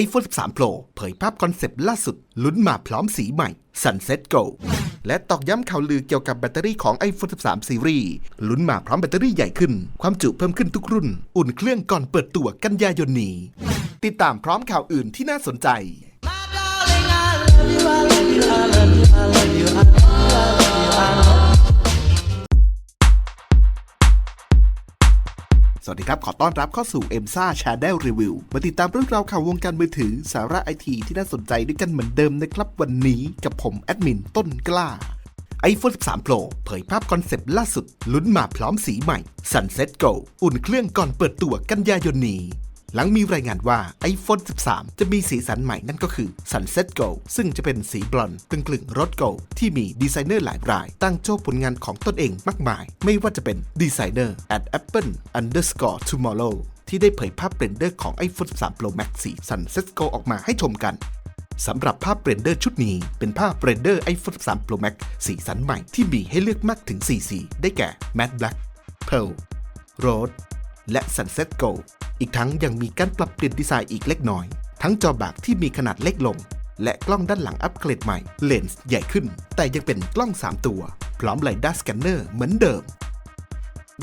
iPhone 13 Pro เผยภาพคอนเซปต์ล่าสุด ลุ้นมาพร้อมสีใหม่ Sunset Go และตอกย้ำข่าวลือเกี่ยวกับแบตเตอรี่ของ iPhone 13 Series ลุ้นมาพร้อมแบตเตอรี่ใหญ่ขึ้น ความจุเพิ่มขึ้นทุกรุ่น อุ่นเครื่องก่อนเปิดตัวกันยายนนี้ ติดตามพร้อมข่าวอื่นที่น่าสนใจ ดีครับ ขอต้อนรับเข้าสู่ e m s a Channel Review มาติดตามเรื่องราวข่าววงการมือถือ สาระไอทีที่น่าสนใจด้วยกันเหมือนเดิมนะครับ วันนี้กับผมแอดมินต้นกล้า iPhone 13 Pro เผยภาพคอนเซปต์ล่าสุด ลุ้นมาพร้อมสีใหม่ Sunset Go อุ่นเครื่องก่อนเปิดตัวกันยายนนี้ หลังมีรายงานว่า iPhone 13 จะมีสีสันใหม่นั่นก็คือ Sunset Gold ซึ่งจะเป็นสีบลอนด์กลึ่งๆรถ Go ที่มีดีไซเนอร์หลายราย ตั้งโชว์ผลงานของตนเองมากมาย ไม่ว่าจะเป็นดีไซเนอร์ at apple underscore tomorrow ที่ได้เผยภาพเรนเดอร์ของ iPhone 13 Pro Max สี Sunset Gold ออกมาให้ชมกันสำหรับภาพเรนเดอร์ชุดนี้ เป็นภาพเรนเดอร์ iPhone 13 Pro Max สีสันใหม่ที่มีให้เลือกมากถึง 4 สี ได้แก่ Matte Black Pearl Rose และ Sunset Gold อีกทั้งยังมีการปรับเปลี่ยนดีไซน์อีกเล็กน้อย ทั้งจอบากที่มีขนาดเล็กลง และกล้องด้านหลังอัปเกรดใหม่เลนส์ใหญ่ขึ้น แต่ยังเป็นกล้อง 3 ตัว พร้อมไลด้าสแกนเนอร์เหมือนเดิม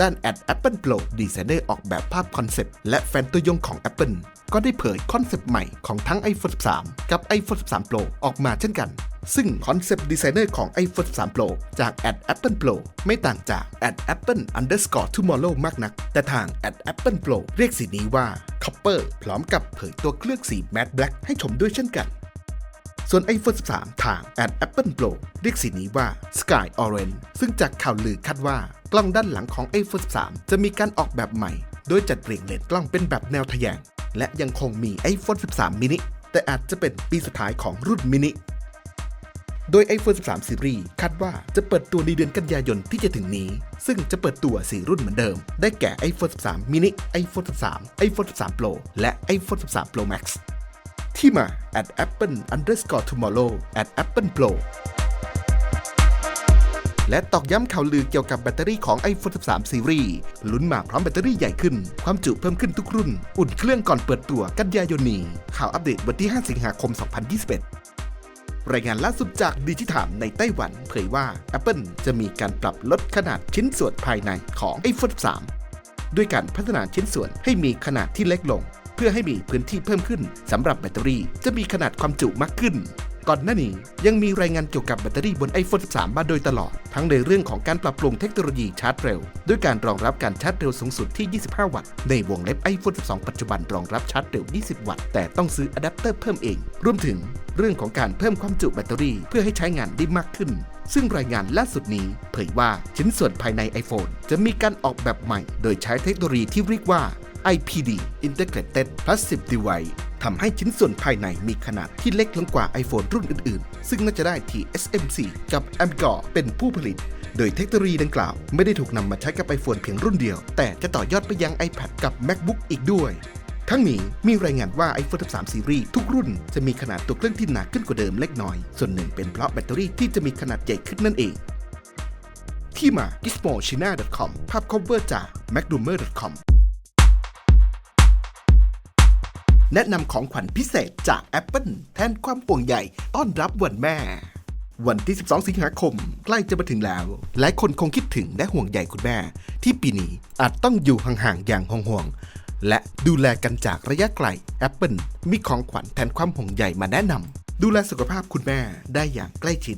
ด้าน Ad Apple Pro Designer ออกแบบภาพคอนเซปต์และแฟนตัวยงของ Apple ก็ได้เผยคอนเซปต์ใหม่ของทั้ง iPhone 13 กับ iPhone 13 Pro ออกมาเช่นกัน ซึ่งคอนเซปต์ดีไซเนอร์ของ iPhone 13 Pro จาก Ad Apple Pro ไม่ต่างจาก Ad Apple Underscore Tomorrow มากนัก แต่ทาง Ad Apple Pro เรียกสีนี้ว่า Copper พร้อมกับเผยตัวเคลือบสี Matte Black ให้ชมด้วยเช่นกันส่วน iPhone 13 ทาง Ad Apple Pro เรียกสีนี้ว่า Sky Orange ซึ่งจากข่าวลือคาดว่า กล้องด้านหลังของ iPhone 13 จะมีการออกแบบใหม่ โดยจัดเรียงเลนส์กล้องเป็นแบบแนวทะแยง และยังคงมี iPhone 13 mini แต่อาจจะเป็นปีสุดท้ายของรุ่น mini โดย iPhone 13 Series คาดว่าจะเปิดตัวในเดือนกันยายนที่จะถึงนี้ ซึ่งจะเปิดตัว 4 รุ่นเหมือนเดิม ได้แก่ iPhone 13 mini iPhone 13 iPhone 13 Pro และ iPhone 13 Pro Max ที่มา at apple underscore tomorrow at apple pro และตอกย้ำข่าวลือเกี่ยวกับแบตเตอรี่ของ iPhone 13 Series ลุ้นมาพร้อมแบตเตอรี่ใหญ่ขึ้น ความจุเพิ่มขึ้นทุกรุ่น อุ่นเครื่องก่อนเปิดตัวกันยายนนี้ ข่าวอัปเดตวันที่ 5 สิงหาคม 2021รายงานล่าสุดจากดิจิถามในไต้หวันเผยว่า Apple จะมีการปรับลดขนาดชิ้นส่วนภายในของ iPhone 13ด้วยการพัฒนาชิ้นส่วนให้มีขนาดที่เล็กลง เพื่อให้มีพื้นที่เพิ่มขึ้นสำหรับแบตเตอรี่จะมีขนาดความจุมากขึ้น ก่อนหน้านี้ยังมีรายงานเกี่ยวกับแบตเตอรี่บน iPhone 13 มาโดยตลอด ทั้งในเรื่องของการปรับปรุงเทคโนโลยีชาร์จเร็ว ด้วยการรองรับการชาร์จเร็วสูงสุดที่ 25 วัตต์ ในวงเล็บ iPhone 12 ปัจจุบันรองรับชาร์จเร็ว 20 วัตต์ แต่ต้องซื้ออะแดปเตอร์เพิ่มเอง รวมถึงเรื่องของการเพิ่มความจุแบตเตอรี่เพื่อให้ใช้งานได้มากขึ้น ซึ่งรายงานล่าสุดนี้ เผยว่าชิ้นส่วนภายใน iPhone จะมีการออกแบบใหม่ โดยใช้เทคโนโลยีที่เรียกว่า IPD Integrated Passive Device ทำให้ชิ้นส่วนภายในมีขนาดที่เล็กลงกว่า iPhone รุ่นอื่นๆ ซึ่งน่าจะได้ที่ SMC กับ a m g o r เป็นผู้ผลิต โดยเทคโนโลยีดังกล่าว ไม่ได้ถูกนำมาใช้กับ iPhone เพียงรุ่นเดียว แต่จะต่อยอดไปยัง iPad กับ MacBook อีกด้วยทั้งนี้มีรายงานว่า iPhone 13 Series ทุกรุ่นจะมีขนาดตัวเครื่องที่หนาขึ้นกว่าเดิมเล็กน้อย ส่วนหนึ่งเป็นเพราะแบตเตอรี่ที่จะมีขนาดใหญ่ขึ้นนั่นเอง ที่มา gizmochina.com ภาพ cover จาก macdummer.com แนะนำของขวัญพิเศษจาก Apple แทนความห่วงใยต้อนรับวันแม่ วันที่ 12 สิงหาคม ใกล้จะมาถึงแล้ว หลายคนคงคิดถึงและห่วงใยคุณแม่ ที่ปีนี้อาจต้องอยู่ห่างๆอย่างห่วงๆและดูแลกันจากระยะไกล Apple มีของขวัญแทนความห่วงใยมาแนะนำดูแลสุขภาพคุณแม่ได้อย่างใกล้ชิด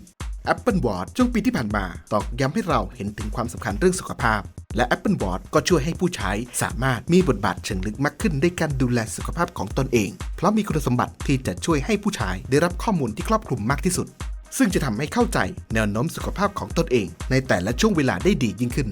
Apple Watch ช่วงปีที่ผ่านมา ตอกย้ำให้เราเห็นถึงความสำคัญเรื่องสุขภาพ และ Apple Watch ก็ช่วยให้ผู้ใช้สามารถมีบทบาทเชิงลึกมากขึ้นในการดูแลสุขภาพของตนเอง เพราะมีคุณสมบัติที่จะช่วยให้ผู้ใช้ได้รับข้อมูลที่ครอบคลุมมากที่สุด ซึ่งจะทำให้เข้าใจแนวโน้มสุขภาพของตนเอง ในแต่ละช่วงเวลาได้ดียิ่งขึ้น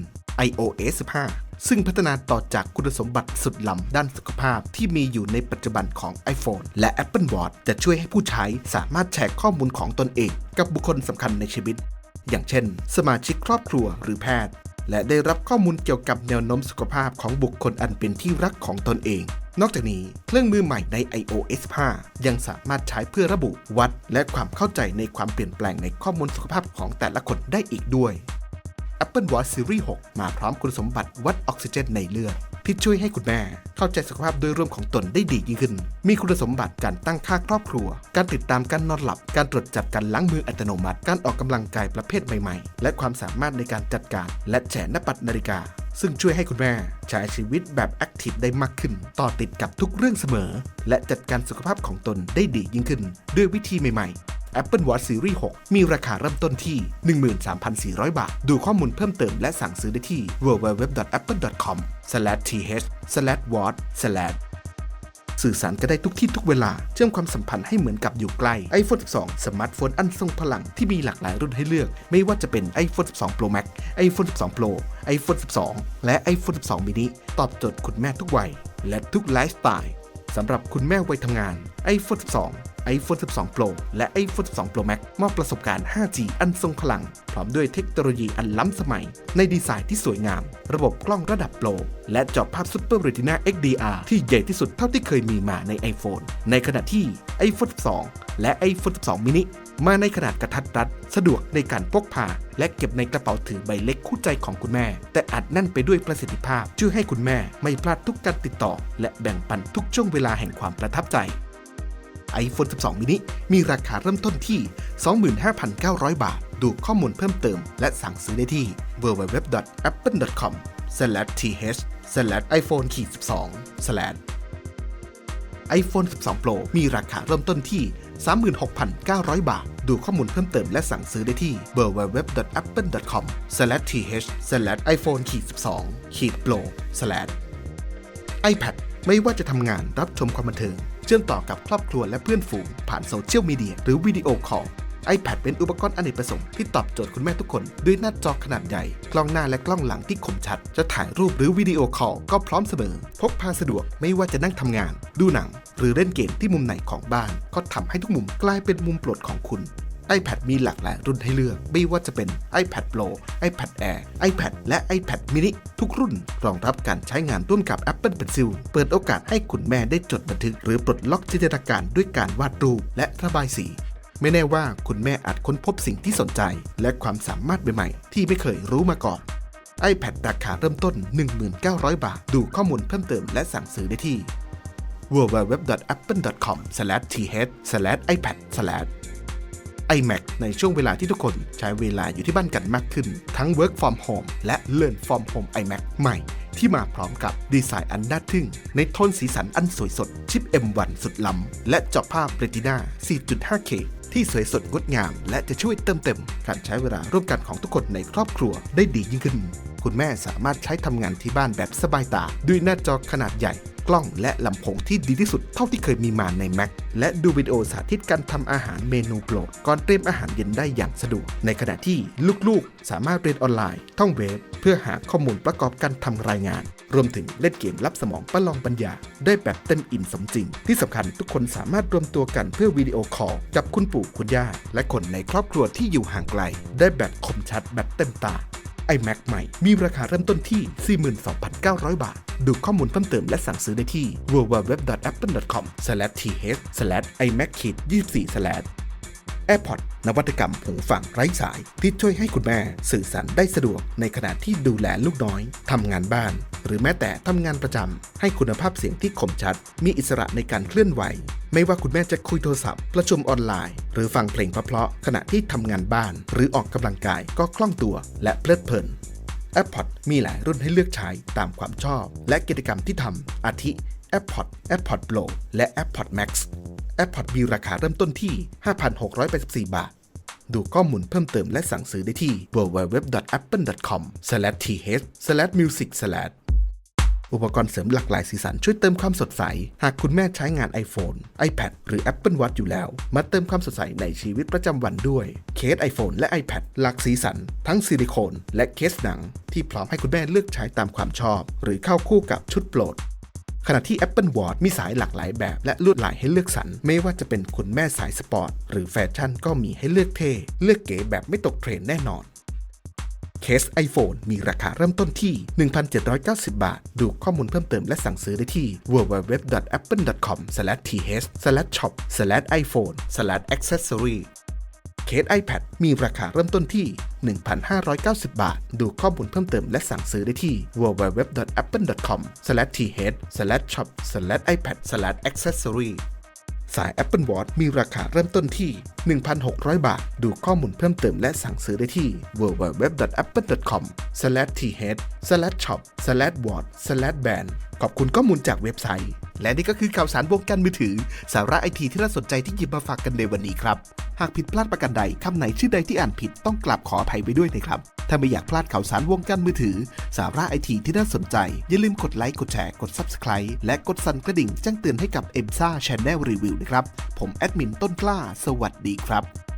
iOS 15 ซึ่งพัฒนาต่อจากคุณสมบัติสุดล้ำด้านสุขภาพที่มีอยู่ในปัจจุบันของ iPhone และ Apple Watch จะช่วยให้ผู้ใช้สามารถแชร์ข้อมูลของตนเอง กับบุคคลสำคัญในชีวิต อย่างเช่น สมาชิกครอบครัวหรือแพทย์ และได้รับข้อมูลเกี่ยวกับแนวโน้มสุขภาพของบุคคลอันเป็นที่รักของตนเองนอกจากนี้เครื่องมือใหม่ใน iOS 5 ยังสามารถใช้เพื่อระบุวัด และความเข้าใจในความเปลี่ยนแปลงในข้อมูลสุขภาพของแต่ละคนได้อีกด้วย Apple Watch Series 6 มาพร้อมคุณสมบัติวัดออกซิเจนในเลือดที่ช่วยให้คุณแม่เข้าใจสุขภาพโดยรวมของตนได้ดียิ่งขึ้น มีคุณสมบัติการตั้งค่าครอบครัว การติดตามการนอนหลับ การตรวจจับการล้างมืออัตโนมัติ การออกกำลังกายประเภทใหม่ๆ และความสามารถในการจัดการ และแฉนปัดนาฬิกา ซึ่งช่วยให้คุณแม่ใช้ชีวิตแบบแอคทีฟได้มากขึ้น ต่อติดกับทุกเรื่องเสมอ และจัดการสุขภาพของตนได้ดียิ่งขึ้น ด้วยวิธีใหม่ๆ Apple Watch Series 6 มีราคาเริ่มต้นที่ 13,400 บาท ดูข้อมูลเพิ่มเติมและสั่งซื้อได้ที่ www.apple.com/th/watch/ สื่อสารกันได้ทุกที่ทุกเวลา เชื่อมความสัมพันธ์ให้เหมือนกับอยู่ใกล้ iPhone 12 สมาร์ทโฟนอันทรงพลังที่มีหลากหลายรุ่นให้เลือก ไม่ว่าจะเป็น iPhone 12 Pro Max iPhone 12 Pro iPhone 12 และ iPhone 12 mini ตอบโจทย์คุณแม่ทุกวัย และทุกไลฟ์สไตล์สำหรับคุณแม่วัยทำงาน iPhone 12 iPhone 12 Pro และ iPhone 12 Pro Max มอบประสบการณ์ 5G อันทรงพลัง พร้อมด้วยเทคโนโลยีอันล้ำสมัย ในดีไซน์ที่สวยงาม ระบบกล้องระดับโปร และจอภาพ Super Retina XDR ที่ใหญ่ที่สุดเท่าที่เคยมีมาใน iPhone ในขณะที่ iPhone 12 และ iPhone 12 mini มาในขนาดกระทัดรัด สะดวกในการพกพา และเก็บในกระเป๋าถือใบเล็กคู่ใจของคุณแม่ แต่อัดแน่นไปด้วยประสิทธิภาพช่วยให้คุณแม่ไม่พลาดทุกการติดต่อ และแบ่งปันทุกช่วงเวลาแห่งความประทับใจ iPhone 12 mini มีราคาเริ่มต้นที่ 25,900 บาท ดูข้อมูลเพิ่มเติม และสั่งซื้อได้ที่ www.apple.com/th/iphone 12 iPhone 12 Pro มีราคาเริ่มต้นที่ 36,900 บาท ดูข้อมูลเพิ่มเติมและสั่งซื้อได้ที่ www.apple.com/th/iphone 12 Pro iPad ไม่ว่าจะทำงานรับชมความบันเทิง ชื่อมต่อกับครอบครัวและเพื่อนฝูง ผ่านโซเชียลมีเดียหรือวิดีโอคอล iPad เป็นอุปกรณ์อเนกประสงค์ที่ตอบโจทย์คุณแม่ทุกคนด้วยหน้าจอขนาดใหญ่ กล้องหน้าและกล้องหลังที่คมชัด จะถ่ายรูปหรือวิดีโอคอลก็พร้อมเสมอ พกพาสะดวกไม่ว่าจะนั่งทำงาน ดูหนัง หรือเล่นเกมที่มุมไหนของบ้าน ก็ทำให้ทุกมุมกลายเป็นมุมโปรดของคุณ iPad มีหลากหลายรุ่นให้เลือก ไม่ว่าจะเป็น iPad Pro iPad Air iPad และ iPad mini ทุกรุ่น รองรับการใช้งานร่วมกับ Apple Pencil เปิดโอกาสให้คุณแม่ได้จดบันทึก หรือปลดล็อกจินตนาการด้วยการวาดรูปและระบายสี ไม่แน่ว่าคุณแม่อาจค้นพบสิ่งที่สนใจ และความสามารถใหม่ๆ ที่ไม่เคยรู้มาก่อน iPad ราคาเริ่มต้น 1,900 บาท ดูข้อมูลเพิ่มเติมและสั่งซื้อได้ที่ www.apple.com/th/ipad/ iMac ในช่วงเวลาที่ทุกคนใช้เวลาอยู่ที่บ้านกันมากขึ้น ทั้ง Work from Home และ Learn from Home iMac ใหม่ ที่มาพร้อมกับดีไซน์อันน่าทึ่ง ในโทนสีสันอันสวยสด ชิป M1 สุดล้ำ และจอภาพ Retina 4.5K ที่สวยสดงดงาม และจะช่วยเติมเต็ม การใช้เวลาร่วมกันของทุกคนในครอบครัวได้ดียิ่งขึ้น คุณแม่สามารถใช้ทำงานที่บ้านแบบสบายตา ด้วยหน้าจอขนาดใหญ่ กล้องและลำโพงที่ดีที่สุดเท่าที่เคยมีมาใน Mac และดูวิดีโอสาธิตการทำอาหารเมนูโปรดก่อนเตรียมอาหารเย็นได้อย่างสะดวก ในขณะที่ลูกๆ สามารถเรียนออนไลน์ท่องเว็บเพื่อหาข้อมูลประกอบการทำรายงาน รวมถึงเล่นเกมรับสมองประลองปัญญา ได้แบบเต็มอิ่มสมจริง ที่สำคัญทุกคนสามารถรวมตัวกันเพื่อวิดีโอคอลกับคุณปู่คุณย่าและคนในครอบครัวที่อยู่ห่างไกล ได้แบบคมชัดแบบเต็มตา iMac ใหม่ มีราคาเริ่มต้นที่ 42,900 บาท ดูข้อมูลเพิ่มเติมและสั่งซื้อได้ที่ www.apple.com/th/imac-24/ AirPods นวัตกรรมหูฟังไร้สาย ที่ช่วยให้คุณแม่สื่อสารได้สะดวกในขณะที่ดูแลลูกน้อยทำงานบ้าน หรือแม้แต่ทำงานประจำให้คุณภาพเสียงที่คมชัด มีอิสระในการเคลื่อนไหว ไม่ว่าคุณแม่จะคุยโทรศัพท์ ประชุมออนไลน์ หรือฟังเพลงเพราะๆขณะที่ทำงานบ้าน หรือออกกำลังกายก็คล่องตัวและเพลิดเพลิน AirPod มีหลายรุ่นให้เลือกใช้ตามความชอบ และกิจกรรมที่ทำอาทิ AirPod AirPod Pro และ AirPod Max AirPod มีราคาเริ่มต้นที่ 5,684 บาท ดูข้อมูลเพิ่มเติมและสั่งซื้อได้ที่ www.apple.com/th/music/ อุปกรณ์เสริมหลากหลายสีสันช่วยเติมความสดใส หากคุณแม่ใช้งาน iPhone, iPad หรือ Apple Watch อยู่แล้ว มาเติมความสดใสในชีวิตประจำวันด้วย เคส iPhone และ iPad หลากสีสัน ทั้งซิลิโคนและเคสหนัง ที่พร้อมให้คุณแม่เลือกใช้ตามความชอบ หรือเข้าคู่กับชุดโปรดขณะที่ Apple Watch มีสายหลากหลายแบบและลวดลายให้เลือกสรรไม่ว่าจะเป็นคุณแม่สายสปอร์ต หรือแฟชั่นก็มีให้เลือกเท่ เลือกเก๋แบบไม่ตกเทรนแน่นอน เคส iPhone มีราคาเริ่มต้นที่ 1,790 บาท ดูข้อมูลเพิ่มเติมและสั่งซื้อได้ที่ www.apple.com/th/shop/iphone/accessory เคส iPad มีราคาเริ่มต้นที่ 1,590 บาท ดูข้อมูลเพิ่มเติมและสั่งซื้อได้ที่ www.apple.com/th/shop/ipad/accessory สาย Apple Watch มีราคาเริ่มต้นที่ 1,600 บาท ดูข้อมูลเพิ่มเติมและสั่งซื้อได้ที่ www.apple.com/th/shop/watch/band ขอบคุณข้อมูลจากเว็บไซต์ และนี่ก็คือข่าวสารวงการมือถือ สาระไอทีที่น่าสนใจที่หยิบมาฝากกันในวันนี้ครับ หากผิดพลาดประการใดคำไหนชื่อใดที่อ่านผิดต้องกราบขออภัยไปด้วยนะครับ ถ้าไม่อยากพลาดข่าวสารวงการมือถือ สาระไอทีที่น่าสนใจ อย่าลืมกดไลค์กดแชร์กด Subscribe และกดสั่นกระดิ่งแจ้งเตือนให้กับ e m s a Channel Review นะครับผมแอดมินต้นกล้า สวัสดีครับ